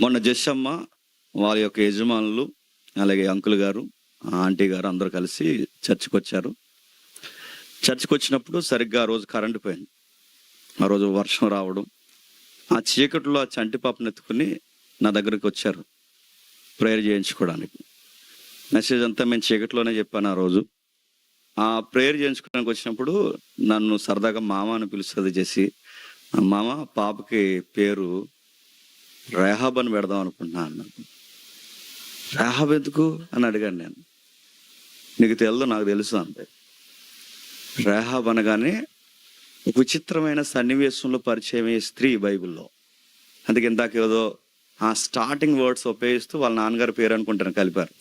మొన్న జస్సమ్మ వాళ్ళ యొక్క యజమానులు అలాగే అంకుల్ గారు ఆంటీ గారు అందరూ కలిసి చర్చికి వచ్చారు చర్చికి వచ్చినప్పుడు సరిగ్గా ఆ రోజు కరెంట్ పోయింది. ఆ రోజు వర్షం రావడం. ఆ చీకట్లో ఆ చంటి పాపను ఎత్తుకుని నా దగ్గరికి వచ్చారు ప్రేయర్ చేయించుకోవడానికి. మెసేజ్ అంతా మేము చీకట్లోనే చెప్పాను ఆ రోజు. ఆ ప్రేయర్ చేయించుకోవడానికి వచ్చినప్పుడు నన్ను సరదాగా మామ అని పిలుస్తుంది చేసి మామ పాపకి పేరు రేహాబ్ అని పెడదాం అనుకుంటున్నా అన్నాడు రేహాబ్ ఎందుకు అని అడిగాను నేను. నీకు తెలుదు నాకు తెలుసు అంతే. రేహాబ్ అనగానే ఒక విచిత్రమైన సన్నివేశంలో పరిచయం అయ్యే స్త్రీ బైబిల్లో. అందుకే ఇందాక ఏదో ఆ స్టార్టింగ్ వర్డ్స్ ఉపయోగిస్తూ వాళ్ళ నాన్నగారి పేరు అనుకుంటాను కలిపారు.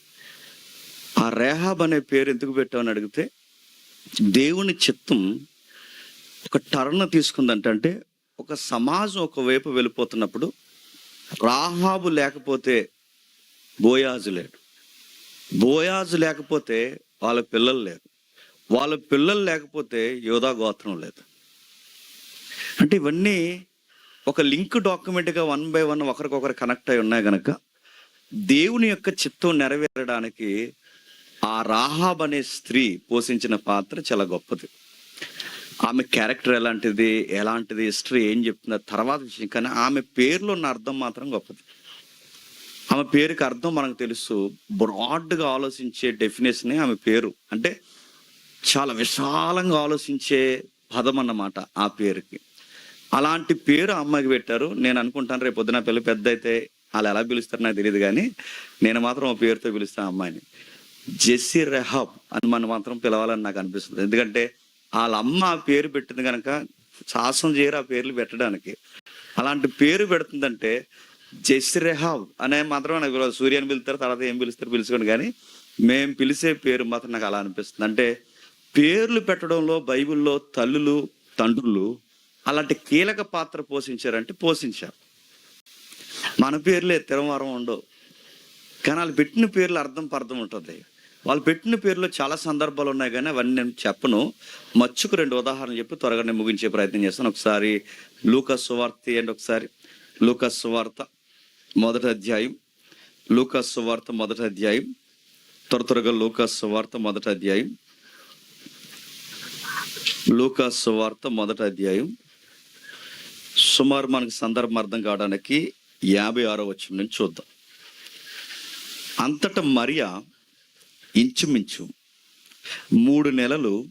ఆ రేహాబ్ అనే పేరు ఎందుకు పెట్టామని అడిగితే దేవుని చిత్తం ఒక టర్న్ తీసుకుందంటే ఒక సమాజం ఒకవైపు వెళ్ళిపోతున్నప్పుడు రాహాబు లేకపోతే బోయాజు లేడు. బోయాజు లేకపోతే వాళ్ళ పిల్లలు లేరు. వాళ్ళ పిల్లలు లేకపోతే యోధా గోత్రం లేదు. అంటే ఇవన్నీ ఒక లింక్ డాక్యుమెంట్గా వన్ బై వన్ ఒకరికొకరు కనెక్ట్ అయి ఉన్నాయి కనుక దేవుని యొక్క చిత్తం నెరవేరడానికి ఆ రాహాబ్ అనే స్త్రీ పోషించిన పాత్ర చాలా గొప్పది. ఆమె క్యారెక్టర్ ఎలాంటిది ఎలాంటిది హిస్టరీ ఏం చెప్తుందో తర్వాత విషయం. కానీ ఆమె పేరులో ఉన్న అర్థం మాత్రం గొప్పది. ఆమె పేరుకి అర్థం మనకు తెలుసు. బ్రాడ్గా ఆలోచించే డెఫినేషనే ఆమె పేరు. అంటే చాలా విశాలంగా ఆలోచించే పదం అన్నమాట ఆ పేరుకి. అలాంటి పేరు అమ్మకి అమ్మాయికి పెట్టారు. నేను అనుకుంటాను రేపు పొద్దున పిల్ల పెద్ద అయితే వాళ్ళు ఎలా పిలుస్తారో నాకు తెలియదు కానీ నేను మాత్రం ఆ పేరుతో పిలుస్తాను అమ్మాయిని. జెస్సీ రెహాబ్ అని మనం మాత్రం పిలవాలని నాకు అనిపిస్తుంది. ఎందుకంటే వాళ్ళ అమ్మ పేరు పెట్టింది కనుక సాహసం చేయరు ఆ పేర్లు పెట్టడానికి. అలాంటి పేరు పెడుతుందంటే జెస్సీ రెహాబ్ అనే మాత్రం నాకు సూర్యని పిలుస్తారు తర్వాత ఏం పిలుస్తారు పిలుచుకోండి. కానీ మేము పిలిచే పేరు మాత్రం నాకు అలా అనిపిస్తుంది. అంటే పేర్లు పెట్టడంలో బైబిల్లో తల్లులు తండ్రులు అలాంటి కీలక పాత్ర పోషించారంటే పోషించారు. మన పేర్లే తిరవారం ఉండవు. కానీ వాళ్ళు పెట్టిన పేర్లు అర్థం పర్థం ఉంటుంది. వాళ్ళు పెట్టిన పేర్లో చాలా సందర్భాలు ఉన్నాయి కానీ అవన్నీ నేను చెప్పను. మచ్చుకు రెండు ఉదాహరణలు చెప్పి త్వరగా నేను ముగించే ప్రయత్నం చేస్తాను. ఒకసారి లూకస్ సువార్త అండ్ ఒకసారి లూకస్ సువార్త మొదటి అధ్యాయం. లూకస్ సువార్త మొదటి అధ్యాయం. త్వర త్వరగా లూకస్ సువార్త మొదటి అధ్యాయం. లూకాస్ వార్త మొదటి అధ్యాయం. సుమారు మనకి సందర్భం అర్థం కావడానికి యాభై ఆరో వచ్చిన నుంచి చూద్దాం. అంతటా మరియా ఇంచుమించు మూడు నెలలు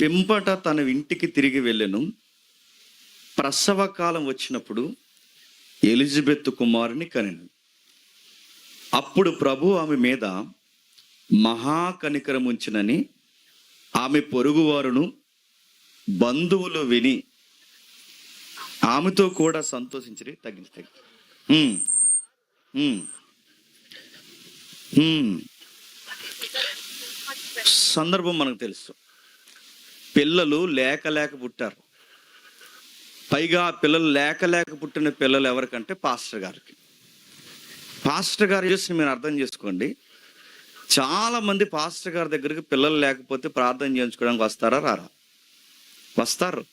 పెంపట తన ఇంటికి తిరిగి వెళ్ళను. ప్రసవ కాలం వచ్చినప్పుడు ఎలిజబెత్ కుమారుని కనెను. అప్పుడు ప్రభు ఆమె మీద మహాకనికరం ఉంచినని ఆమె పొరుగువారును బంధువులు విని ఆమెతో కూడా సంతోషించి తగ్గించి తగ్గి. సందర్భం మనకు తెలుసు. పిల్లలు లేక లేక పుట్టారు. పైగా పిల్లలు లేక లేక పుట్టిన పిల్లలు ఎవరికంటే పాస్టర్ గారికి. పాస్టర్ గారు చేసి మీరు అర్థం చేసుకోండి. చాలా మంది పాస్టర్ గారి దగ్గరికి పిల్లలు లేకపోతే ప్రార్థన చేయించుకోవడానికి వస్తారా రారా? వస్తారు.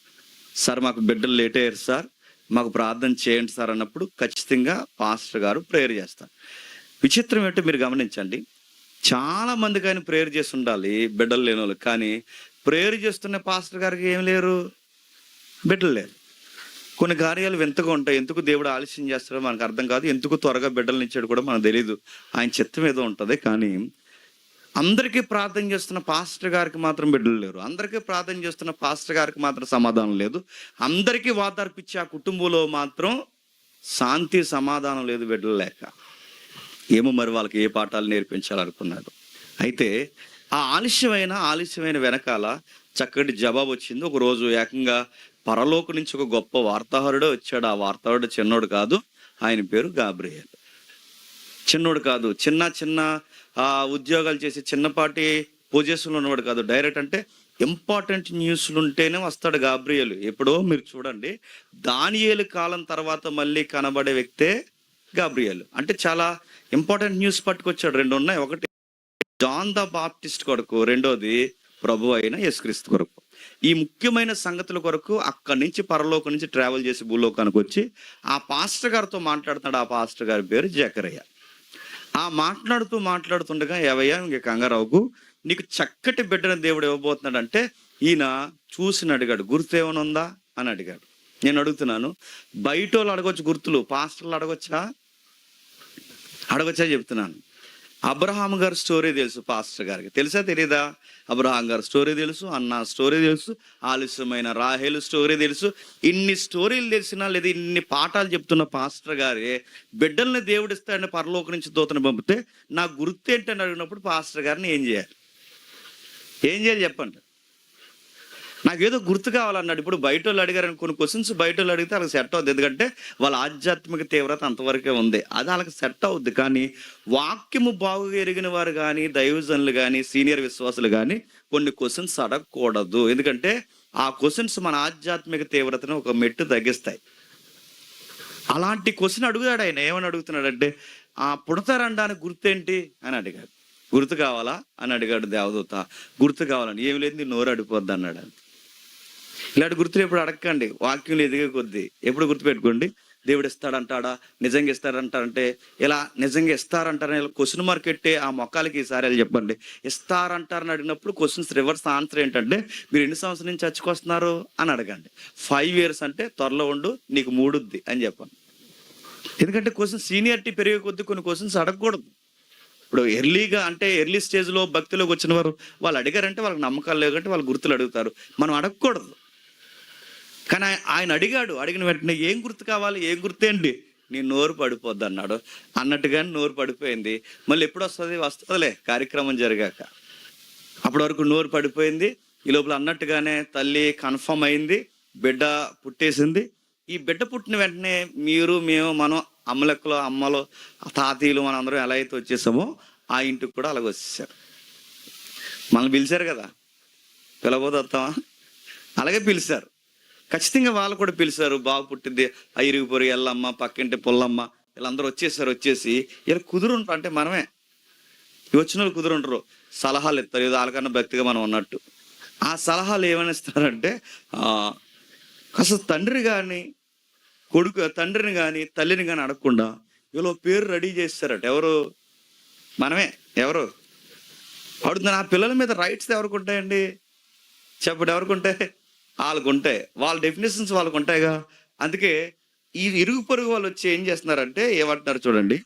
సార్ మాకు బిడ్డలు లేట్ అయ్యారు సార్. మాకు ప్రార్థన చేయండి సార్ అన్నప్పుడు ఖచ్చితంగా పాస్టర్ గారు ప్రేయర్ చేస్తారు. విచిత్రం ఏంటో మీరు గమనించండి. చాలా మంది ఆయన ప్రేయర్ చేసి ఉండాలి బిడ్డలు లేని వాళ్ళు. కానీ ప్రేయర్ చేస్తున్న పాస్టర్ గారికి ఏం లేరు? బిడ్డలు లేరు. కొన్ని కార్యాలు వింతగా ఉంటాయి. ఎందుకు దేవుడు ఆలస్యం చేస్తాడో మనకు అర్థం కాదు. ఎందుకు త్వరగా బిడ్డలు ఇచ్చాడు కూడా మనకు తెలియదు ఆయన చిత్తం ఏదో ఉంటుంది. కానీ అందరికీ ప్రార్థన చేస్తున్న పాస్టర్ గారికి మాత్రం బిడ్డలు లేరు. అందరికీ ప్రార్థన చేస్తున్న పాస్టర్ గారికి మాత్రం సమాధానం లేదు. అందరికీ వాతార్పిచ్చే ఆ కుటుంబంలో మాత్రం శాంతి సమాధానం లేదు బిడ్డలు లేక. ఏమో మరి వాళ్ళకి ఏ పాఠాలు నేర్పించాలనుకున్నారు. అయితే ఆ ఆలస్యమైన ఆలస్యమైన వెనకాల చక్కటి జవాబు వచ్చింది. ఒక రోజు ఏకంగా పరలోక నుంచి ఒక గొప్ప వార్తాహరుడే వచ్చాడు. ఆ వార్తాహరుడు చిన్నోడు కాదు ఆయన పేరు గాబ్రియల్. చిన్నోడు కాదు చిన్న చిన్న ఆ ఉద్యోగాలు చేసి చిన్నపాటి పొజిషన్లో ఉన్నవాడు కాదు. డైరెక్ట్ అంటే ఇంపార్టెంట్ న్యూస్లు ఉంటేనే వస్తాడు గాబ్రియల్. ఎప్పుడో మీరు చూడండి దానియేలు కాలం తర్వాత మళ్ళీ కనబడే వ్యక్తే గాబ్రియల్. అంటే చాలా ఇంపార్టెంట్ న్యూస్ పట్టుకొచ్చాడు. రెండు ఉన్నాయి. ఒకటి జాన్ ద బాప్టిస్ట్ కొరకు రెండోది ప్రభు అయిన యేసుక్రీస్తు కొరకు. ఈ ముఖ్యమైన సంగతుల కొరకు అక్కడి నుంచి పరలోకం నుంచి ట్రావెల్ చేసి భూలోకానికి వచ్చి ఆ పాస్టర్ గారితో మాట్లాడుతున్నాడు. ఆ పాస్టర్ గారి పేరు జకరయ్య ఆ మాట్లాడుతూ మాట్లాడుతుండగా ఏవయ్యా ఇంక కంగారావుకు నీకు చక్కటి బిడ్డను దేవుడు ఇవ్వబోతున్నాడు అంటే ఈయన చూసిన అడిగాడు. గుర్తు ఏమైనా ఉందా? అని అడిగాడు. నేను అడుగుతున్నాను. బయట వాళ్ళు అడగొచ్చు గుర్తులు. పాస్టర్లు అడగొచ్చా? అడగొచ్చా చెప్తున్నాను. అబ్రహాం గారి స్టోరీ తెలుసు పాస్టర్ గారికి. తెలుసా తెలీదా? అబ్రహాం గారి స్టోరీ తెలుసు అన్న స్టోరీ తెలుసు ఆలస్యమైన రాహేలు స్టోరీ తెలుసు. ఇన్ని స్టోరీలు తెలిసినా లేదా ఇన్ని పాఠాలు చెప్తున్న పాస్టర్ గారి బిడ్డల్ని దేవుడిస్తాడని పరలోక నుంచి దూతను పంపితే నా గుర్తు ఏంటని అడిగినప్పుడు పాస్టర్ గారిని ఏం చేయాలి? ఏం చేయాలి చెప్పండి. నాకు ఏదో గుర్తు కావాలన్నాడు. ఇప్పుడు బయట వాళ్ళు అడిగారని కొన్ని క్వశ్చన్స్ బయట వాళ్ళు అడిగితే వాళ్ళకి సెట్ అవుద్ది. ఎందుకంటే వాళ్ళ ఆధ్యాత్మిక తీవ్రత అంతవరకే ఉంది. అది వాళ్ళకి సెట్ అవుద్ది. కానీ వాక్యము బాగుగా ఎరిగిన వారు కానీ దైవజనులు కానీ సీనియర్ విశ్వాసులు కానీ కొన్ని క్వశ్చన్స్ అడగకూడదు. ఎందుకంటే ఆ క్వశ్చన్స్ మన ఆధ్యాత్మిక తీవ్రతను ఒక మెట్టు తగ్గిస్తాయి. అలాంటి క్వశ్చన్ అడుగుతాడు ఆయన. ఏమని అడుగుతున్నాడంటే ఆ పుడతారండానికి గుర్తేంటి? అని అడిగాడు. గుర్తు కావాలా? అని అడిగాడు దేవదూత. గుర్తు కావాలని. ఏమి లేదు నీ నోరు అడిపోద్ది అన్నాడు ఇలాంటి గుర్తులు ఎప్పుడు అడగకండి. వాక్యంలో ఎదిగే కొద్దీ ఎప్పుడు గుర్తుపెట్టుకోండి. దేవుడు ఇస్తాడంటాడా? నిజంగా ఇస్తాడంటారంటే ఇలా నిజంగా ఇస్తారంటారని క్వశ్చన్ మార్క్ పెట్టే ఆ మొక్కలకి ఈసారి చెప్పండి. ఇస్తారంటారని అడిగినప్పుడు క్వశ్చన్స్ రివర్స్ ఆన్సర్ ఏంటంటే మీరు ఎన్ని సంవత్సరం నుంచి చచ్చుకొస్తున్నారు? అని అడగండి. ఫైవ్ ఇయర్స్ అంటే త్వరలో ఉండు నీకు మూడుద్ది అని చెప్పండి. ఎందుకంటే క్వశ్చన్ సీనియారిటీ పెరిగే కొద్దీ కొన్ని క్వశ్చన్స్ అడగకూడదు. ఇప్పుడు ఎర్లీగా అంటే ఎర్లీ స్టేజ్లో భక్తిలోకి వచ్చిన వారు వాళ్ళు అడిగారంటే వాళ్ళకి నమ్మకాలు లేవు కంటే వాళ్ళు గుర్తులు అడుగుతారు. మనం అడగకూడదు. కానీ ఆయన అడిగాడు అడిగిన వెంటనే ఏం గుర్తు కావాలి ఏం గుర్తేంటి నీ నోరు పడిపోద్ది అన్నాడు. అన్నట్టుగానే నోరు పడిపోయింది. మళ్ళీ ఎప్పుడు వస్తుంది? వస్తుందిలే కార్యక్రమం జరిగాక. అప్పటి వరకు నోరు పడిపోయింది. ఈ లోపల అన్నట్టుగానే తల్లి కన్ఫర్మ్ అయింది బిడ్డ పుట్టేసింది. ఈ బిడ్డ పుట్టిన వెంటనే మీరు మేము మనం అమ్మలెక్కలు అమ్మలు తాతయ్యలు మనం అందరం ఎలా అయితే వచ్చేసామో ఆ ఇంటికి కూడా అలాగ వచ్చేసారు. మనల్ని పిలిచారు కదా? పిలవబోదు వస్తామా? అలాగే పిలిచారు. ఖచ్చితంగా వాళ్ళు కూడా పిలిచారు బాబు పుట్టింది ఆ ఎల్లమ్మ పక్కింటి పుల్లమ్మ. వీళ్ళందరూ వచ్చేసారు వచ్చేసి ఇలా కుదురుంటారు అంటే మనమే. వచ్చిన వాళ్ళు కుదురుంటారు సలహాలు ఇస్తారు ఏదో వాళ్ళకన్నా భక్తిగా మనం ఉన్నట్టు. ఆ సలహాలు ఏమని ఇస్తారంటే కాస్త తండ్రి కానీ కొడుకు తండ్రిని కానీ తల్లిని కానీ అడగకుండా వీళ్ళు పేరు రెడీ చేస్తారట. ఎవరు? మనమే. ఎవరు? అడుగుతున్నా ఆ పిల్లల మీద రైట్స్ ఎవరికి ఉంటాయండి? చెప్పడు ఎవరికి ఉంటాయి? వాళ్ళకు ఉంటాయి వాళ్ళ డెఫినేషన్స్ వాళ్ళకు ఉంటాయిగా అందుకే ఈ ఇరుగు పొరుగు వాళ్ళు వచ్చి ఏం చేస్తున్నారంటే ఏమంటున్నారు చూడండి.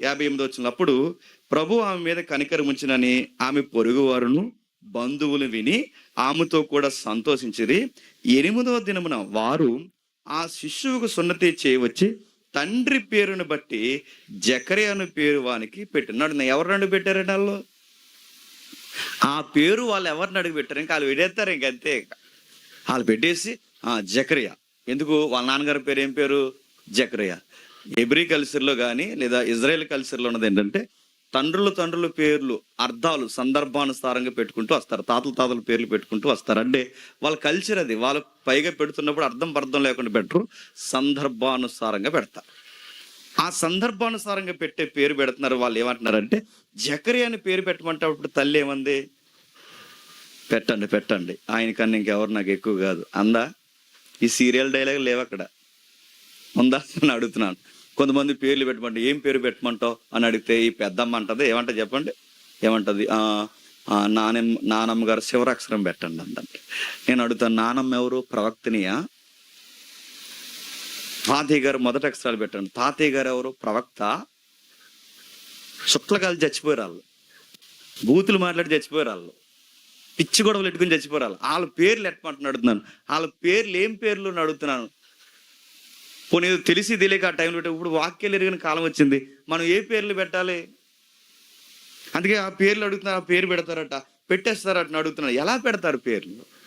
యాభై ఎనిమిది వచ్చినప్పుడు ప్రభు ఆమె మీద కనికరం ఉంచినని ఆమె పొరుగు వారును బంధువులు విని ఆమెతో కూడా సంతోషించిరి. ఎనిమిదవ దినమున వారు ఆ శిశువుకు సున్నతి చేయవచ్చి తండ్రి పేరును బట్టి జకరే అను పేరు వానికి పెట్టినాడు. ఎవరు రెండు పెట్టారండి వాళ్ళు ఆ పేరు వాళ్ళు ఎవరిని అడిగి పెట్టారు? ఇంకా వాళ్ళు విడేస్తారు ఇంక అంతే. వాళ్ళు పెట్టేసి జకరియా. ఎందుకు? వాళ్ళ నాన్నగారి పేరు ఏం పేరు? జకరియా. ఎబ్రి కల్చర్లో కానీ లేదా ఇజ్రాయెల్ కల్చర్లో ఉన్నది ఏంటంటే తండ్రులు తండ్రుల పేర్లు అర్థాలు సందర్భానుసారంగా పెట్టుకుంటూ వస్తారు. తాతల తాతల పేర్లు పెట్టుకుంటూ వస్తారు. అంటే వాళ్ళ కల్చర్ అది. వాళ్ళు పైగా పెడుతున్నప్పుడు అర్థం పర్థం లేకుండా పెట్టరు. సందర్భానుసారంగా పెడతారు. ఆ సందర్భానుసారంగా పెట్టే పేరు పెడుతున్నారు వాళ్ళు ఏమంటున్నారంటే జకరి అని పేరు పెట్టమంటే అప్పుడు తల్లి ఏమంది? పెట్టండి పెట్టండి. ఆయన కన్నా ఇంకెవరు నాకు ఎక్కువ కాదు. అందా? ఈ సీరియల్ డైలాగ్ లేవు అక్కడ. ఉందా? అని అడుగుతున్నాను. కొంతమంది పేర్లు పెట్టమంటే ఏం పేరు పెట్టమంటావు? అని అడిగితే ఈ పెద్దమ్మ అంటది. ఏమంట చెప్పండి. ఏమంటది? నానమ్మ నానమ్మ గారు శివరాక్షరం పెట్టండి అందండి. నేను అడుగుతాను నానమ్మ ఎవరు? ప్రవక్తనియా? తాతయ్య గారు మొదటి అక్షరాలు పెట్టండి. తాతయ్య గారు ఎవరు? ప్రవక్త. శుక్లకాలు చచ్చిపోయారు వాళ్ళు. బూతులు మాట్లాడి చచ్చిపోయారు వాళ్ళు. పిచ్చి గొడవలు పెట్టుకుని చచ్చిపోరాలి. వాళ్ళ పేర్లు ఎట్టమంటున్నాను అడుగుతున్నాను. వాళ్ళ పేర్లు ఏం పేర్లు అని అడుగుతున్నాను. పోనీ ఏదో తెలిసి తెలియక ఆ టైంలో ఇప్పుడు వాక్యాలు ఎరిగిన కాలం వచ్చింది. మనం ఏ పేర్లు పెట్టాలి? అందుకే ఆ పేర్లు అడుగుతున్నారు ఆ పేరు పెడతారట పెట్టేస్తారట అడుగుతున్నారు. ఎలా పెడతారు పేర్లు?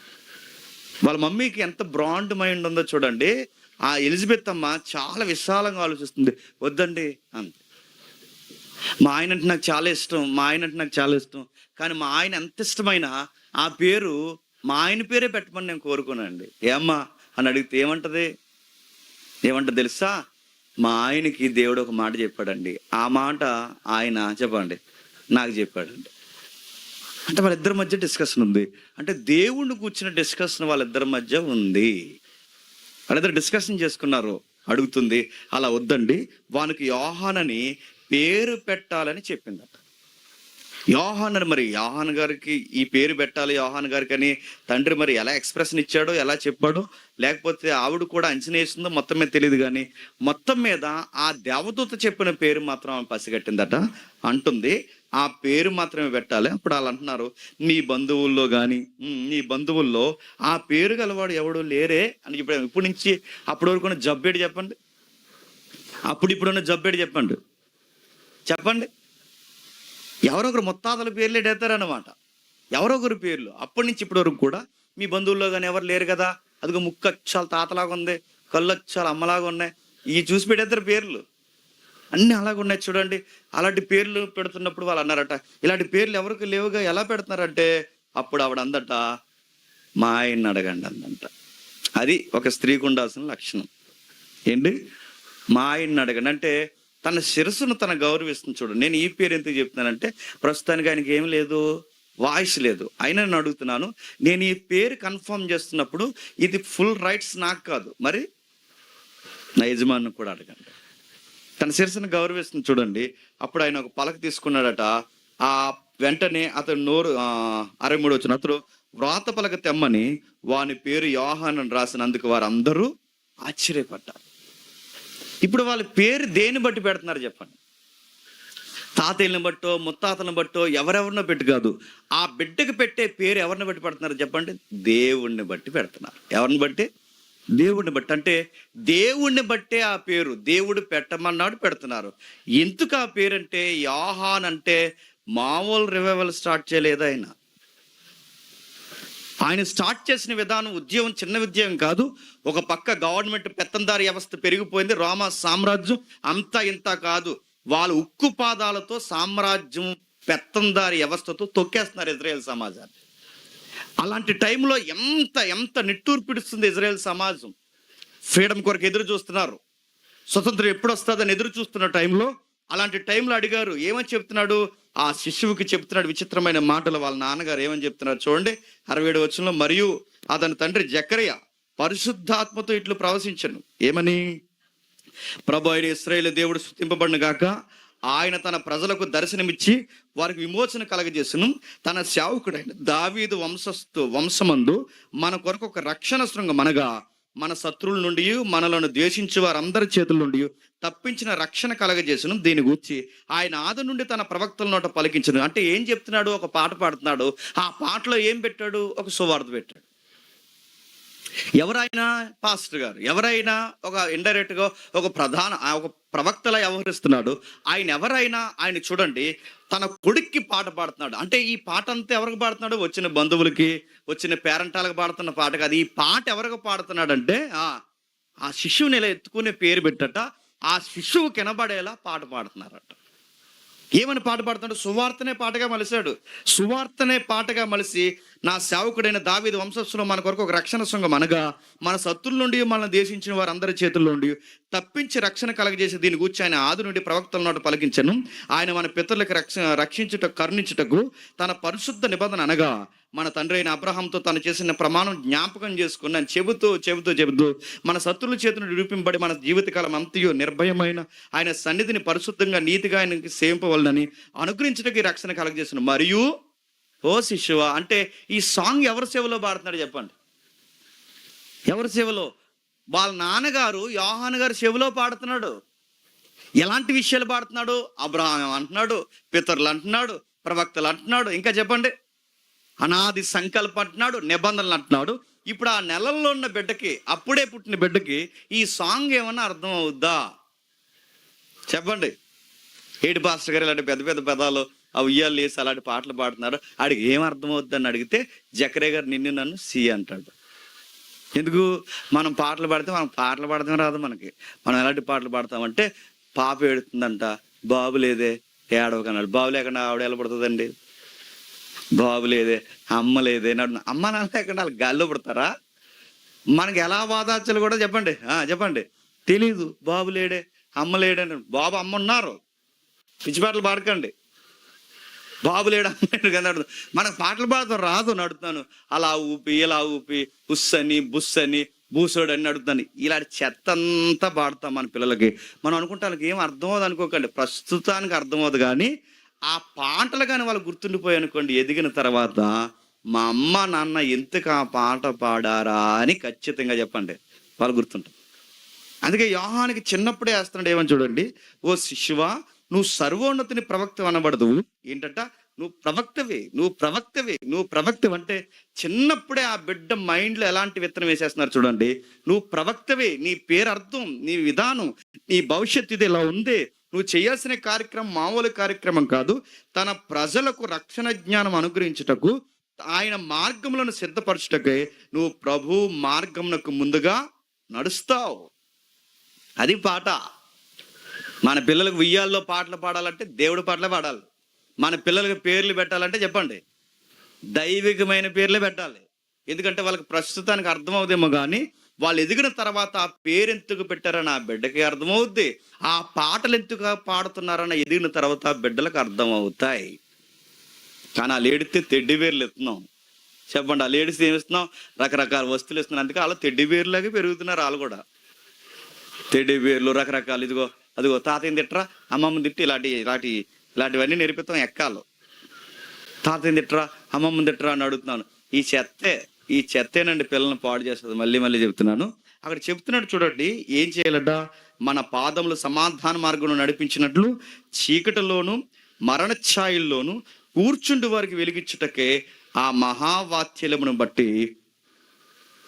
వాళ్ళ మమ్మీకి ఎంత బ్రాండ్ మైండ్ ఉందో చూడండి. ఆ ఎలిజబెత్ అమ్మ చాలా విశాలంగా ఆలోచిస్తుంది. వద్దండి అంత మా ఆయన అంటే నాకు చాలా ఇష్టం మా ఆయన అంటే నాకు చాలా ఇష్టం. కానీ మా ఆయన ఎంత ఇష్టమైనా ఆ పేరు మా ఆయన పేరే పెట్టమని నేను కోరుకున్నానండి ఏమ్మా? అని అడిగితే ఏమంటది? ఏమంటది తెలుసా? మా ఆయనకి దేవుడు ఒక మాట చెప్పాడండి. ఆ మాట ఆయన చెప్పండి. నాకు చెప్పాడండి. అంటే వాళ్ళిద్దరి మధ్య డిస్కషన్ ఉంది. అంటే దేవుణ్ణి కూర్చున్న డిస్కషన్ వాళ్ళిద్దరి మధ్య ఉంది. వాళ్ళిద్దరు డిస్కషన్ చేసుకున్నారు. అడుగుతుంది. అలా వద్దండి. వానికి యోహానని పేరు పెట్టాలని చెప్పిందట. యోహాన్ అని మరి యోహాన్ గారికి ఈ పేరు పెట్టాలి యోహాన్ గారికి అని తండ్రి మరి ఎలా ఎక్స్ప్రెషన్ ఇచ్చాడో ఎలా చెప్పాడో లేకపోతే ఆవిడ కూడా అంచనా వేసిందో మొత్తం మీద తెలియదు కానీ మొత్తం మీద ఆ దేవదూత చెప్పిన పేరు మాత్రం ఆమె పసిగట్టిందట. అంటుంది ఆ పేరు మాత్రమే పెట్టాలి. అప్పుడు వాళ్ళు అంటున్నారు నీ బంధువుల్లో కానీ నీ బంధువుల్లో ఆ పేరు గలవాడు ఎవడు లేరే? అని ఇప్పుడు ఇప్పుడు నుంచి అప్పటి వరకు ఉన్న జబ్బేడు చెప్పండి? అప్పుడు ఇప్పుడున్న జబ్బేడు చెప్పండి? చెప్పండి. ఎవరొకరు ముత్తాతల పేర్లు ఎడతారనమాట ఎవరొకరు పేర్లు. అప్పటి నుంచి ఇప్పటి వరకు కూడా మీ బంధువుల్లో కానీ ఎవరు లేరు కదా? అదిగో ముక్కు అచ్చాలు తాతలాగా ఉంది కళ్ళు అచ్చాలు అమ్మలాగా ఉన్నాయి. ఇవి చూసి పెట్టేద్దరు పేర్లు. అన్నీ అలాగ ఉన్నాయి చూడండి. అలాంటి పేర్లు పెడుతున్నప్పుడు వాళ్ళు అన్నారట ఇలాంటి పేర్లు ఎవరికి లేవుగా? ఎలా పెడుతున్నారంటే? అప్పుడు ఆవిడ అందట మా ఆయన్ని అడగండి అందంట. అది ఒక స్త్రీకి ఉండాల్సిన లక్షణం. ఏంటి? మా ఆయన్ని అడగండి. అంటే తన శిరస్సును తన గౌరవిస్తుంది చూడు. నేను ఈ పేరు ఎందుకు చెప్తున్నానంటే ప్రస్తుతానికి ఆయనకి ఏం లేదు వాయిస్ లేదు. అయినా నేను అడుగుతున్నాను నేను ఈ పేరు కన్ఫర్మ్ చేస్తున్నప్పుడు ఇది ఫుల్ రైట్స్ నాకు కాదు. మరి నా యజమాని కూడా అడగండి. తన శిరస్సును గౌరవిస్తుంది చూడండి. అప్పుడు ఆయన ఒక పలక తీసుకున్నాడట. ఆ వెంటనే అతను నోరు అరవై మూడు వచ్చిన అతడు వ్రాత పలక తెమ్మని వాని పేరు యోహాన్ అని రాసినందుకు వారందరూ ఆశ్చర్యపడ్డారు. ఇప్పుడు వాళ్ళ పేరు దేని బట్టి పెడుతున్నారు చెప్పండి? తాతయ్యలను బట్టో ముత్తాతలను బట్టో ఎవరెవరినో పెట్టి కాదు. ఆ బిడ్డకు పెట్టే పేరు ఎవరిని బట్టి పెడుతున్నారు చెప్పండి? దేవుణ్ణి బట్టి పెడుతున్నారు. ఎవరిని బట్టి? దేవుణ్ణి బట్టి. అంటే దేవుణ్ణి బట్టే ఆ పేరు దేవుడు పెట్టమన్నాడు పెడుతున్నారు. ఎందుకు ఆ పేరు అంటే యాహాన్ అంటే మామూలు రివైవల్ స్టార్ట్ చేయలేదు ఆయన. ఆయన స్టార్ట్ చేసిన విధానం ఉద్యోగం చిన్న ఉద్యోగం కాదు. ఒక పక్క గవర్నమెంట్ పెత్తందారి వ్యవస్థ పెరిగిపోయింది. రోమా సామ్రాజ్యం అంతా ఇంత కాదు. వాళ్ళ ఉక్కు పాదాలతో సామ్రాజ్యం పెత్తందారి వ్యవస్థతో తొక్కేస్తున్నారు ఇజ్రాయెల్ సమాజాన్ని. అలాంటి టైంలో ఎంత ఎంత నిట్టూరు పిడుస్తుంది ఇజ్రాయెల్ సమాజం. ఫ్రీడమ్ కొరకు ఎదురు చూస్తున్నారు. స్వతంత్రం ఎప్పుడు వస్తుందని ఎదురు చూస్తున్న టైంలో అలాంటి టైంలో అడిగారు ఏమని చెప్తున్నాడు? ఆ శిశువుకి చెప్తున్నాడు విచిత్రమైన మాటలు వాళ్ళ నాన్నగారు ఏమని చెప్తున్నారు చూడండి అరవై ఏడు వచ్చంలో మరియు అతని తండ్రి జకరయ్య పరిశుద్ధాత్మతో ఇట్లు ప్రవశించను ఏమని? ప్రభు అయిన ఇస్రాయేల్ దేవుడు స్థుతింపబడిన గాక ఆయన తన ప్రజలకు దర్శనమిచ్చి వారికి విమోచన కలగజేసును. తన సేవకుడైన దావీదు వంశస్థు వంశమందు మన కొరకు ఒక రక్షణ శృంగం అనగా మన శత్రువుల నుండి మనలను ద్వేషించు వారందరి చేతుల నుండి తప్పించిన రక్షణ కలగజేసిన దీని గురించి ఆయన ఆది నుండి తన ప్రవక్తల నోట పలికించను. అంటే ఏం చెప్తున్నాడు? ఒక పాట పాడుతున్నాడు. ఆ పాటలో ఏం పెట్టాడు? ఒక సువార్త పెట్టాడు. ఎవరైనా పాస్టర్ గారు ఎవరైనా ఒక ఇండైరెక్ట్గా ఒక ప్రధాన ఒక ప్రవక్తలా వ్యవహరిస్తున్నాడు. ఆయన ఎవరైనా ఆయన చూడండి తన కొడుక్కి పాట పాడుతున్నాడు. అంటే ఈ పాట అంతా ఎవరికి పాడుతున్నాడు? వచ్చిన బంధువులకి వచ్చిన పేరెంటాలకు పాడుతున్న పాట కాదు. ఈ పాట ఎవరికి పాడుతున్నాడు అంటే ఆ ఆ శిశువుని ఇలా ఎత్తుకునే పేరు పెట్టట ఆ శిశువు కినబడేలా పాట పాడుతున్నారట. ఏమని పాట పాడుతున్నాడు? సువార్తనే పాటగా మలిశాడు. సువార్తనే పాటగా మలిసి నా సేవకుడైన దావిద వంశస్థులో మన కొరకు ఒక రక్షణ సంఘం అనగా మన శత్రుల నుండి మనల్ని దేశించిన వారందరి చేతుల నుండి తప్పించి రక్షణ కలగజేసే దీని గురించి ఆయన ఆది నుండి ప్రవక్తల నాటు పలికించను. ఆయన మన పితరులకు రక్ష రక్షించుట కరుణించుటకు తన పరిశుద్ధ నిబంధన అనగా మన తండ్రి అయిన అబ్రహాంతో తను చేసిన ప్రమాణం జ్ఞాపకం చేసుకుని అని చెబుతూ చెబుతూ చెబుతూ మన శత్రుల చేతులు నిరూపింపబడి మన జీవితకాలం అంతయు నిర్భయమైన ఆయన సన్నిధిని పరిశుద్ధంగా నీతిగా ఆయనకి సేవింపవలనని అనుగ్రహించడానికి రక్షణ కలగజేసిన. మరియు ఓ శిశువ అంటే ఈ సాంగ్ ఎవరి సేవలో పాడుతున్నాడు చెప్పండి. ఎవరి సేవలో? వాళ్ళ నాన్నగారు యోహాన్ గారు సేవలో పాడుతున్నాడు. ఎలాంటి విషయాలు పాడుతున్నాడు? అబ్రహాం అంటున్నాడు పితరులు అంటున్నాడు ప్రవక్తలు అంటున్నాడు ఇంకా చెప్పండి. అనాది సంకల్పం అంటున్నాడు నిబంధనలు అంటున్నాడు. ఇప్పుడు ఆ నెలల్లో ఉన్న బిడ్డకి అప్పుడే పుట్టిన బిడ్డకి ఈ సాంగ్ ఏమన్నా అర్థం అవుద్దా చెప్పండి. ఏడు పాస్టర్ గారు ఇలాంటి పెద్ద పెద్ద పదాలు ఆ ఉయ్యాలు వేసి అలాంటి పాటలు పాడుతున్నారు. ఆడికి ఏం అర్థమవుద్దని అడిగితే జకరే గారు నిన్ను నన్ను సి అంటాడు. ఎందుకు? మనం పాటలు పాడితే మనం పాటలు పాడతాం రాదు మనకి. మనం ఎలాంటి పాటలు పాడతామంటే పాప ఏడుతుందంట బాబు లేదే ఏడవకన్నాడు బాబు లేకుండా ఆవిడ ఎలా పడుతుందండి? బాబు లేదే అమ్మ లేదే అమ్మ నాన్న లేకుండా వాళ్ళు గాల్లో పడతారా? మనకి ఎలా వాదాచలు కూడా చెప్పండి. చెప్పండి. తెలీదు. బాబు లేడే అమ్మ లేడే బాబు అమ్మ ఉన్నారు. పిచ్చిపాటలు పాడకండి. బాబు లేడా అన్నాడు కదా మనకు పాటలు పాడతాం రాదు నడుతున్నాను అలా ఊపి ఇలా ఊపి ఉస్సని బుస్సని బుస్ అని బూసోడు అని అడుగుతాను ఇలాంటి చెత్త అంతా పాడతాం మన పిల్లలకి. మనం అనుకుంటాం ఏం అర్థం అనుకోకండి. ప్రస్తుతానికి అర్థం కానీ ఆ పాటలు కానీ వాళ్ళు గుర్తుండిపోయి అనుకోండి ఎదిగిన తర్వాత మా అమ్మ నాన్న ఎందుకు ఆ పాట పాడారా అని ఖచ్చితంగా చెప్పండి. వాళ్ళు గుర్తుంటారు. అందుకే యోహానికి చిన్నప్పుడే వేస్తున్నాడు ఏమని చూడండి? ఓ శిశువా నువ్వు సర్వోన్నతిని ప్రవక్త అనబడదు. ఏంటంట నువ్వు ప్రవక్తవే నువ్వు ప్రవక్తవే నువ్వు ప్రవక్తవి అంటే చిన్నప్పుడే ఆ బిడ్డ మైండ్లో ఎలాంటి విత్తనం వేసేస్తున్నారు చూడండి. నువ్వు ప్రవక్తవే నీ పేరు అర్థం నీ విధానం నీ భవిష్యత్తు ఇది ఇలా ఉంది. నువ్వు చేయాల్సిన కార్యక్రమం మామూలు కార్యక్రమం కాదు. తన ప్రజలకు రక్షణ జ్ఞానం అనుగ్రహించుటకు ఆయన మార్గములను సిద్ధపరచుటకే నువ్వు ప్రభు మార్గమునకు ముందుగా నడుస్తావు. అది పాట. మన పిల్లలకు ఉయ్యాల్లో పాటలు పాడాలంటే దేవుడి పాటలే పాడాలి. మన పిల్లలకు పేర్లు పెట్టాలంటే చెప్పండి. దైవికమైన పేర్లే పెట్టాలి. ఎందుకంటే వాళ్ళకి ప్రస్తుతానికి అర్థమవుదేమో కానీ వాళ్ళు ఎదిగిన తర్వాత ఆ పేరు ఎందుకు పెట్టారని ఆ బిడ్డకి అర్థమవుద్ది. ఆ పాటలు ఎందుకు పాడుతున్నారని ఎదిగిన తర్వాత ఆ బిడ్డలకు అర్థమవుతాయి. కానీ ఆ లేడితే తెడ్డి పేర్లు ఎత్తున్నాం. చెప్పండి ఆ లేడీస్ ఏమి ఇస్తున్నాం రకరకాల వస్తువులు ఇస్తున్నాం అందుకే వాళ్ళు తెడ్డి పేర్లాగే పెరుగుతున్నారు వాళ్ళు కూడా. తెడ్డి పేర్లు రకరకాలు ఇదిగో అదిగో తాతయ్యని తిట్టరా అమ్మమ్మ తిట్టి ఇలాంటి ఇలాంటి ఇలాంటివన్నీ నేర్పిస్తాం ఎక్కాలు. తాతయ్యని తిట్టరా అమ్మమ్మ తిట్టరా అని అడుగుతున్నాను. ఈ చెత్తే ఈ చెత్తేనండి పిల్లల్ని పాడు చేస్తుంది మళ్ళీ మళ్ళీ చెప్తున్నాను. అక్కడ చెప్తున్నాడు చూడండి ఏం చేయాలట? మన పాదములు సమాధాన మార్గంలో నడిపించినట్లు చీకటిలోను మరణ ఛాయల్లోను కూర్చుండి వారికి వెలిగించుటకే ఆ మహావాత్యలమును బట్టి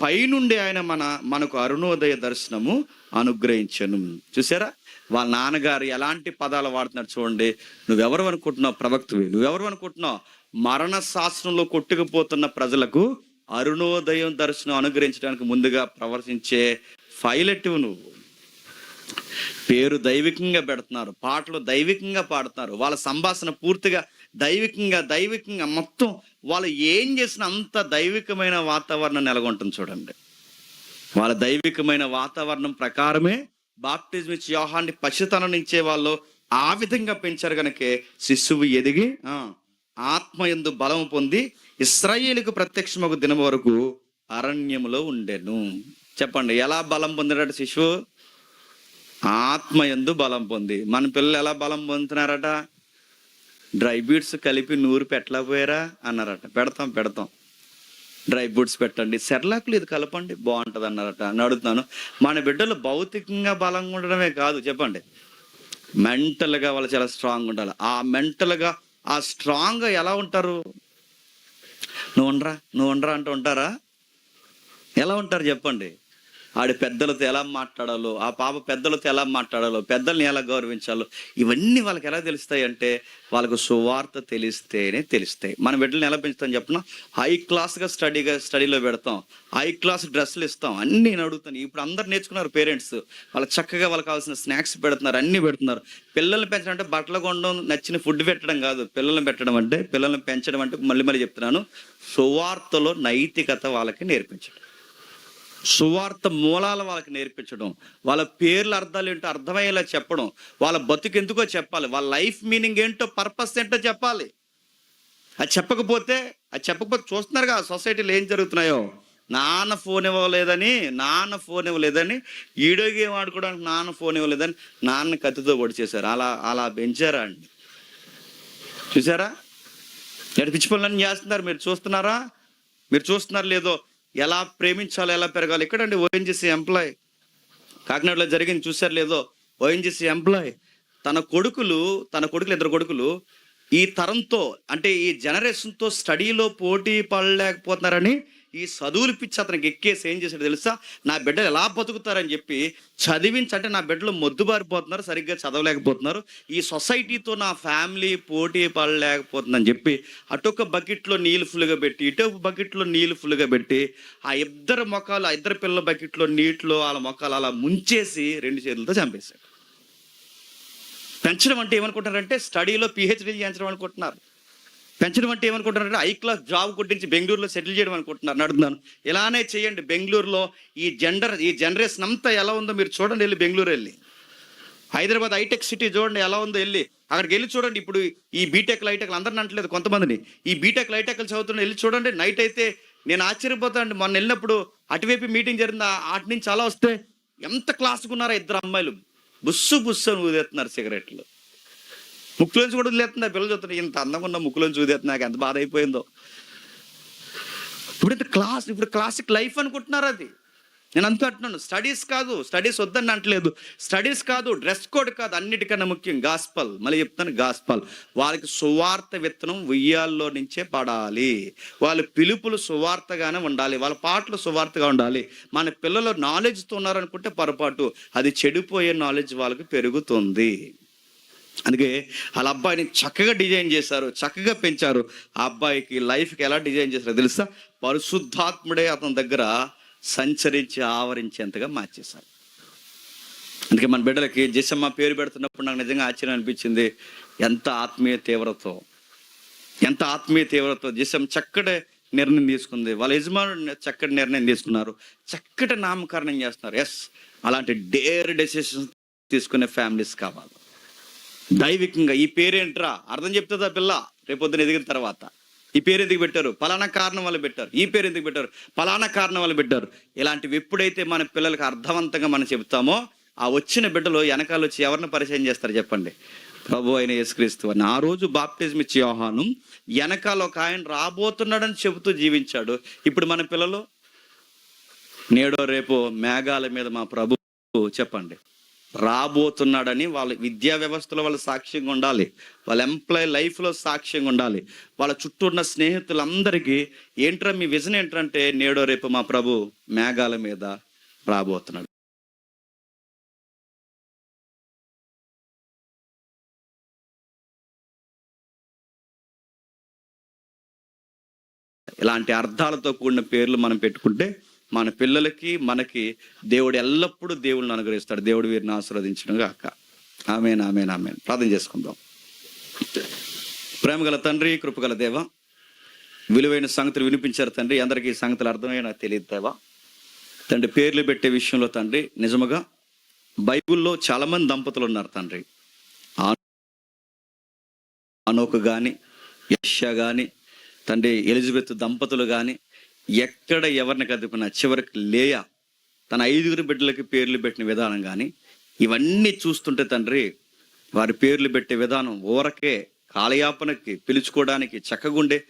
పైనుండి ఆయన మన మనకు అరుణోదయ దర్శనము అనుగ్రహించను. చూసారా? వాళ్ళ నాన్నగారు ఎలాంటి పదాలు వాడుతున్నారు చూడండి. నువ్వెవరు అనుకుంటున్నావు ప్రవక్తవి? నువ్వెవరు అనుకుంటున్నావు? మరణ శాస్త్రంలో కొట్టుకుపోతున్న ప్రజలకు అరుణోదయం దర్శనం అనుగ్రహించడానికి ముందుగా ప్రవర్తించే ఫైలెటివ్ నువ్వు. పేరు దైవికంగా పెడుతున్నారు పాటలు దైవికంగా పాడుతున్నారు వాళ్ళ సంభాషణ పూర్తిగా దైవికంగా దైవికంగా మొత్తం వాళ్ళు ఏం చేసినా అంత దైవికమైన వాతావరణం నెలకొంటుంది చూడండి. వాళ్ళ దైవికమైన వాతావరణం ప్రకారమే బాప్టిజం ఇచ్చి యోహాన్ని పసితనం ఇచ్చే వాళ్ళు ఆ విధంగా పెంచారు కనుకే శిశువు ఎదిగి ఆత్మ ఎందు బలం పొంది ఇస్రాయేలుకు ప్రత్యక్షమగు దినం వరకు అరణ్యములో ఉండెను. చెప్పండి ఎలా బలం పొందినట్టు శిశువు? ఆత్మ ఎందు బలం పొంది. మన పిల్లలు ఎలా బలం పొందుతున్నారట? డ్రై బీట్స్ కలిపి నూరు పెట్టలేకపోయారా? అన్నారట. పెడతాం పెడతాం. డ్రై ఫ్రూట్స్ పెట్టండి. సెర్లాక్లు ఇది కలపండి. బాగుంటుంది అన్నారట. అని అడుగుతున్నాను. మన బిడ్డలు భౌతికంగా బలంగా ఉండడమే కాదు చెప్పండి. మెంటల్గా వాళ్ళు చాలా స్ట్రాంగ్ ఉండాలి. ఆ మెంటల్గా ఆ స్ట్రాంగ్గా ఎలా ఉంటారు? నువ్వు ఉండరా? నువ్వు ఉండరా అంటూ ఉంటారా? ఎలా ఉంటారు చెప్పండి. ఆడి పెద్దలతో ఎలా మాట్లాడాలో ఆ పాప పెద్దలతో ఎలా మాట్లాడాలో పెద్దల్ని ఎలా గౌరవించాలో ఇవన్నీ వాళ్ళకి ఎలా తెలుస్తాయి అంటే వాళ్ళకు సువార్త తెలిస్తేనే తెలుస్తాయి. మన బిడ్డలను ఎలా పెంచుతాం చెప్పిన హై క్లాస్గా స్టడీగా స్టడీలో పెడతాం. హై క్లాస్ డ్రెస్సులు ఇస్తాం. అన్నీ నేను అడుగుతాను. ఇప్పుడు అందరు నేర్చుకున్నారు పేరెంట్స్. వాళ్ళకి చక్కగా వాళ్ళకి కావాల్సిన స్నాక్స్ పెడుతున్నారు అన్నీ పెడుతున్నారు. పిల్లల్ని పెంచడం అంటే బట్టలు కొనడం నచ్చిన ఫుడ్ పెట్టడం కాదు. పిల్లల్ని పెట్టడం అంటే పిల్లల్ని పెంచడం అంటే మళ్ళీ మళ్ళీ చెప్తున్నాను. సువార్తలో నైతికత వాళ్ళకి నేర్పించడం. సువార్త మూలాల వాళ్ళకి నేర్పించడం వాళ్ళ పేర్ల అర్థాలు ఏంటో అర్థమయ్యేలా చెప్పడం వాళ్ళ బతుకు ఎందుకో చెప్పాలి వాళ్ళ లైఫ్ మీనింగ్ ఏంటో పర్పస్ ఏంటో చెప్పాలి. అది చెప్పకపోతే అది చెప్పకపోతే చూస్తున్నారుగా సొసైటీలో ఏం జరుగుతున్నాయో? నాన్న ఫోన్ ఇవ్వలేదని నాన్న ఫోన్ ఇవ్వలేదని వీడియో గేమ్ ఆడుకోవడానికి నాన్న ఫోన్ ఇవ్వలేదని నాన్న కత్తితో పొడి చేశారు. అలా అలా పెంచారా అండి. చూసారా? ఎక్కడ పిచ్చి పనులన్నీ చేస్తున్నారు మీరు చూస్తున్నారా? మీరు చూస్తున్నారు లేదో ఎలా ప్రేమించాలో ఎలా పెరగాలి. ఎక్కడండి ఓఎన్జిసి ఎంప్లాయ్ కాకినాడలో జరిగింది చూసారు లేదో. ఓఎన్జిసి ఎంప్లాయ్ తన కొడుకులు తన కొడుకులు ఇద్దరు కొడుకులు ఈ తరంతో అంటే ఈ జనరేషన్తో స్టడీలో పోటీ పడలేకపోతున్నారని ఈ చదువులు పిచ్చి అతనికి ఎక్కేసి ఏం చేశాడు తెలుసా? నా బిడ్డలు ఎలా బతుకుతారని చెప్పి చదివించంటే నా బిడ్డలు మొద్దుబారిపోతున్నారు సరిగ్గా చదవలేకపోతున్నారు. ఈ సొసైటీతో నా ఫ్యామిలీ పోటీ పడలేకపోతుందని చెప్పి అటొక బకెట్లో నీళ్ళు ఫుల్గా పెట్టి ఇటొక బకెట్లో నీళ్ళు ఫుల్గా పెట్టి ఆ ఇద్దరు మొక్కలు ఆ ఇద్దరు పిల్లల బకెట్లో నీటిలో వాళ్ళ మొక్కలు అలా ముంచేసి రెండు చేతులతో చంపేశాడు. పెంచడం అంటే ఏమనుకుంటున్నారంటే స్టడీలో పిహెచ్డీ చేయించడం అనుకుంటున్నారు. పెంచడం అంటే ఏమనుకుంటున్నారంటే ఐ క్లాస్ జాబ్ కొట్టించి బెంగళూరులో సెటిల్ చేయడం అనుకుంటున్నారు నడుతున్నాను ఇలానే చేయండి బెంగళూరులో ఈ జెండర్ ఈ జనరేషన్ అంతా ఎలా ఉందో మీరు చూడండి వెళ్ళి బెంగళూరు వెళ్ళి. హైదరాబాద్ హైటెక్ సిటీ చూడండి ఎలా ఉందో వెళ్ళి. అక్కడికి వెళ్ళి చూడండి ఇప్పుడు ఈ బీటెక్ లైటెక్లు అందరిని అంటలేదు కొంతమందిని. ఈ బీటెక్ లైటెక్లు చదువుతున్న వెళ్ళి చూడండి నైట్ అయితే నేను ఆశ్చర్యపోతాను మొన్న వెళ్ళినప్పుడు అటువైపు మీటింగ్ జరిగింది అటు నుంచి అలా వస్తే ఎంత క్లాస్గా ఇద్దరు అమ్మాయిలు? బుస్సు బుస్సు అని ఊదేస్తున్నారు సిగరెట్లు ముక్కులోంచి కూడా వదిలేస్తుంది పిల్లలు చూస్తున్నారు ఇంత అందంగా ఉన్న ముక్కులోంచి ఊదేస్తుంది నాకు ఎంత బాధ అయిపోయిందో. ఇప్పుడు క్లాస్ ఇప్పుడు క్లాసిక్ లైఫ్ అనుకుంటున్నారు అది. నేను అంతా అంటున్నాను స్టడీస్ కాదు స్టడీస్ వద్దని అంటలేదు. స్టడీస్ కాదు డ్రెస్ కోడ్ కాదు అన్నిటికన్నా ముఖ్యం గాస్పల్ మళ్ళీ చెప్తాను గాస్పల్ వాళ్ళకి సువార్త విత్తనం ఉయ్యాల్లో నుంచే పడాలి. వాళ్ళ పిలుపులు సువార్తగానే ఉండాలి. వాళ్ళ పాటలు సువార్తగా ఉండాలి. మన పిల్లలు నాలెడ్జ్తో ఉన్నారనుకుంటే పొరపాటు. అది చెడిపోయే నాలెడ్జ్ వాళ్ళకి పెరుగుతుంది. అందుకే వాళ్ళ అబ్బాయిని చక్కగా డిజైన్ చేశారు చక్కగా పెంచారు. ఆ అబ్బాయికి లైఫ్కి ఎలా డిజైన్ చేశారో తెలుసా? పరిశుద్ధాత్ముడే అతని దగ్గర సంచరించి ఆవరించేంతగా మార్చేశారు అందుకే మన బిడ్డలకి జసమ్మ పేరు పెడుతున్నప్పుడు నాకు నిజంగా ఆశ్చర్యం అనిపించింది. ఎంత ఆత్మీయ తీవ్రతో ఎంత ఆత్మీయ తీవ్రతో జసం చక్కటి నిర్ణయం తీసుకుంది. వాళ్ళ యజమానుడు చక్కటి నిర్ణయం తీసుకున్నారు. చక్కటి నామకరణం చేస్తున్నారు. ఎస్ అలాంటి డేర్ డెసిషన్స్ తీసుకునే ఫ్యామిలీస్ కావాలి. దైవికంగా ఈ పేరేంట్రా? అర్థం చెప్తుందా పిల్ల? రేపొద్దున ఎదిగిన తర్వాత. ఈ పేరు ఎందుకు పెట్టారు? పలానా కారణం వల్ల పెట్టారు. ఈ పేరు ఎందుకు పెట్టారు? పలానా కారణం వల్ల పెట్టారు. ఇలాంటివి ఎప్పుడైతే మన పిల్లలకు అర్థవంతంగా మనం చెబుతామో ఆ వచ్చిన బిడ్డలు వెనకాల వచ్చి ఎవరిని పరిచయం చేస్తారు చెప్పండి? ప్రభు అయిన యేసుక్రీస్తు అని ఆ రోజు బాప్టిజం ఇచ్చే యోహాను వెనకాల ఒక ఆయన రాబోతున్నాడని చెబుతూ జీవించాడు. ఇప్పుడు మన పిల్లలు నేడో రేపు మేఘాల మీద మా ప్రభు చెప్పండి. రాబోతున్నాడని వాళ్ళ విద్యా వ్యవస్థలో వాళ్ళ సాక్ష్యంగా ఉండాలి. వాళ్ళ ఎంప్లాయీ లైఫ్లో సాక్ష్యంగా ఉండాలి. వాళ్ళ చుట్టూ ఉన్న స్నేహితులందరికీ ఏంట్రా మీ విజన్ ఏంటంటే నేడో రేపు మా ప్రభు మేఘాల మీద రాబోతున్నాడు. ఇలాంటి అర్థాలతో కూడిన పేర్లు మనం పెట్టుకుంటే మన పిల్లలకి మనకి దేవుడు ఎల్లప్పుడూ దేవుళ్ళని అనుగ్రహిస్తాడు. దేవుడు వీరిని ఆశీర్వదించడం గాక. Amen amen amen. ప్రార్థన చేసుకుందాం. ప్రేమగల తండ్రి కృపగల దేవ విలువైన సంగతులు వినిపించారు తండ్రి. అందరికీ ఈ సంగతులు అర్థమయ్యా తెలియదు దేవా. తండ్రి పేర్లు పెట్టే విషయంలో తండ్రి నిజముగా బైబిల్లో చాలామంది దంపతులు ఉన్నారు తండ్రి. అనోకు కానీ యష్యా కానీ తండ్రి ఎలిజబెత్ దంపతులు కానీ ఎక్కడ ఎవరిని కదిపినా చివరికి లేయా? తన ఐదుగురు బిడ్డలకి పేర్లు పెట్టిన విధానం కానీ ఇవన్నీ చూస్తుంటే తండ్రి వారి పేర్లు పెట్టే విధానం ఊరకే కాలయాపనకి పిలుచుకోవడానికి చక్కగుండే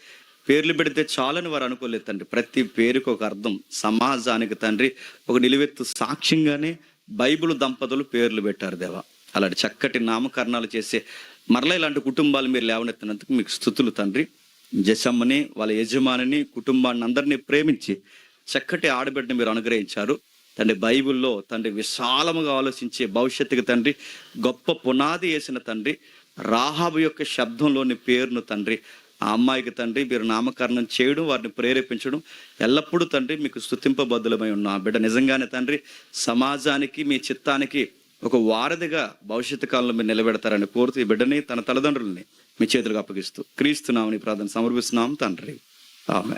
పేర్లు పెడితే చాలని వారు అనుకోలేదు తండ్రి. ప్రతి పేరుకు ఒక అర్థం. సమాజానికి తండ్రి ఒక నిలువెత్తు సాక్ష్యంగానే బైబిల్ దంపతులు పేర్లు పెట్టారు దేవా. అలాంటి చక్కటి నామకరణాలు చేసే మరలా ఇలాంటి కుటుంబాలు మీరు లేవనెత్తినందుకు మీకు స్థుతులు తండ్రి. జసమ్మని వాళ్ళ యజమానిని కుటుంబాన్ని అందరినీ ప్రేమించి చక్కటి ఆడబిడ్డని మీరు అనుగ్రహించారు. తండ్రి బైబిల్లో తండ్రి విశాలముగా ఆలోచించే భవిష్యత్తుకి తండ్రి గొప్ప పునాది వేసిన తండ్రి రాహాబు యొక్క శబ్దంలోని పేరును తండ్రి ఆ అమ్మాయికి తండ్రి మీరు నామకరణం చేయడం వారిని ప్రేరేపించడం ఎల్లప్పుడూ తండ్రి మీకు స్థుతింపబద్ధులమై ఉన్న ఆ బిడ్డ. నిజంగానే తండ్రి సమాజానికి మీ చిత్తానికి ఒక వారధిగా భవిష్యత్తు కాలంలో మీరు నిలబెడతారని కోరుతూ ఈ బిడ్డని తన తల్లిదండ్రుల్ని మీ చేతులకు అప్పగిస్తూ క్రీస్తున్నామని ప్రార్థన సమర్పిస్తున్నాం తండ్రి. ఆమె